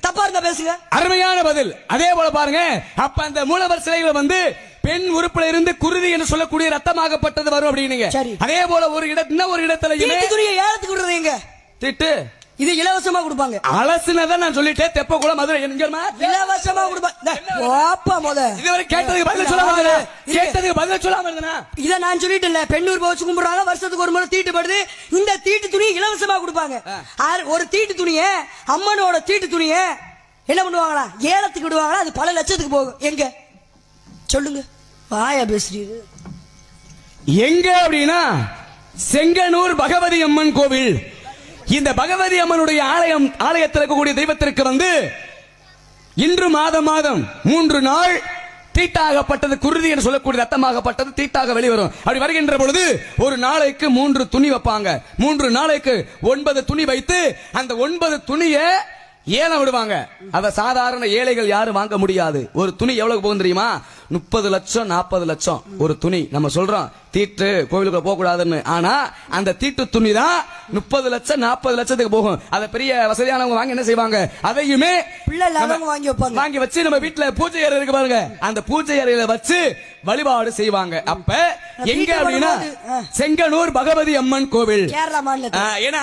தப்பா இருந்தா பேசுங்க. அருமையான பதில். அதே போல பாருங்க அப்ப அந்த மூலவர் சிலைகளை வந்து பெண் உறுப்புல இருந்து குருதி என்று சொல்லக்கூடிய ரத்தமாகப்பட்டது வரும் அப்படின்னீங்க. சரி. அதே போல ஒரு இட இன்னும் ஒரு துணியை ஏலத்துக்கு விடுறீங்க திட்டு. இது இலவசமா கொடுப்பாங்க. அலசுனதான் நான் சொல்லிட்டேன். தெப்ப குளம் மதுரை. இலவசமா கொடுப்பாங்க முத. இதுவரை கேட்டதுக்கு பதில் சொல்லாம? கேட்டதுக்கு பதில் சொல்லாம இருந்தனா? இத நான் சொல்லிட்டேன்ல. பெண்ணூர் வச்சு கும்பிடுறாங்க. வருஷத்துக்கு ஒரு முறை தீட்டுப்படுது இந்த தீட்டு துணி இலவசமா கொடுப்பாங்க. ஒரு தீட்டு துணிய அம்மனோட தீட்டு துணிய என்ன பண்ணுவாங்களா? ஏலத்துக்கு விடுவாங்களா? அது பல லட்சத்துக்கு போகும். எங்க? சொல்லுங்க. வாயா பேசுறீங்க எங்க அப்படின்னா செங்கனூர் பகவதி அம்மன் கோவில். இந்த பகவதி அம்மனுடைய ஆலயம் ஆலயத்தில் இருக்கக்கூடிய தெய்வத்திற்கு வந்து இன்று மாதம் மாதம் மூன்று நாள் தீட்டாகப்பட்டது குருதி என்று சொல்லக்கூடிய ரத்தமாகப்பட்டது தீட்டாக வெளிவரும். அப்படி வருகின்ற பொழுது ஒரு நாளைக்கு மூன்று துணி வைப்பாங்க. மூன்று நாளைக்கு ஒன்பது துணி வைத்து அந்த ஒன்பது துணியை ஏலம் விடுவாங்க. அத சாதாரண ஏழைகள் யாரும் வாங்க முடியாது. ஒரு துணி எவ்வளவு போகும் தெரியுமா? முப்பது லட்சம் நாற்பது லட்சம் ஒரு துணி. நம்ம சொல்றோம் தீட்டு கோவிலுக்குள்ள போக கூடாதுன்னு ஆனா அந்த தீட்டு துணி தான் முப்பது லட்சம் நாற்பது லட்சத்துக்கு போகும். அதை பெரிய வசதியானவங்க வாங்கி என்ன செய்வாங்க? அதையுமே வாங்கி வைப்பாங்க. வாங்கி வச்சு நம்ம வீட்டுல பூஜை அறை இருக்கு பாருங்க. அந்த பூஜை அறையில வச்சு வழிபாடு செய்வாங்க. அப்ப எங்க அப்படின்னா. செங்கனூர் பகவதி அம்மன் கோவில். ஏன்னா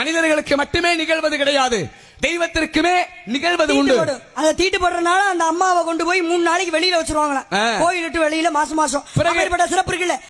மனிதர்களுக்கு மட்டுமே நிகழ்வது கிடையாது. தெய்வத்திற்குமே நிகழ்வது உண்டு. அந்த தீட்டு போடுறதுனால அந்த அம்மாவை கொண்டு போய் மூணு நாளைக்கு வெளியில வச்சிருவாங்களா. கோயில் விட்டு வெளியில மாசம் மாசம். பிறகு- சிறப்பு இருக்குல்ல.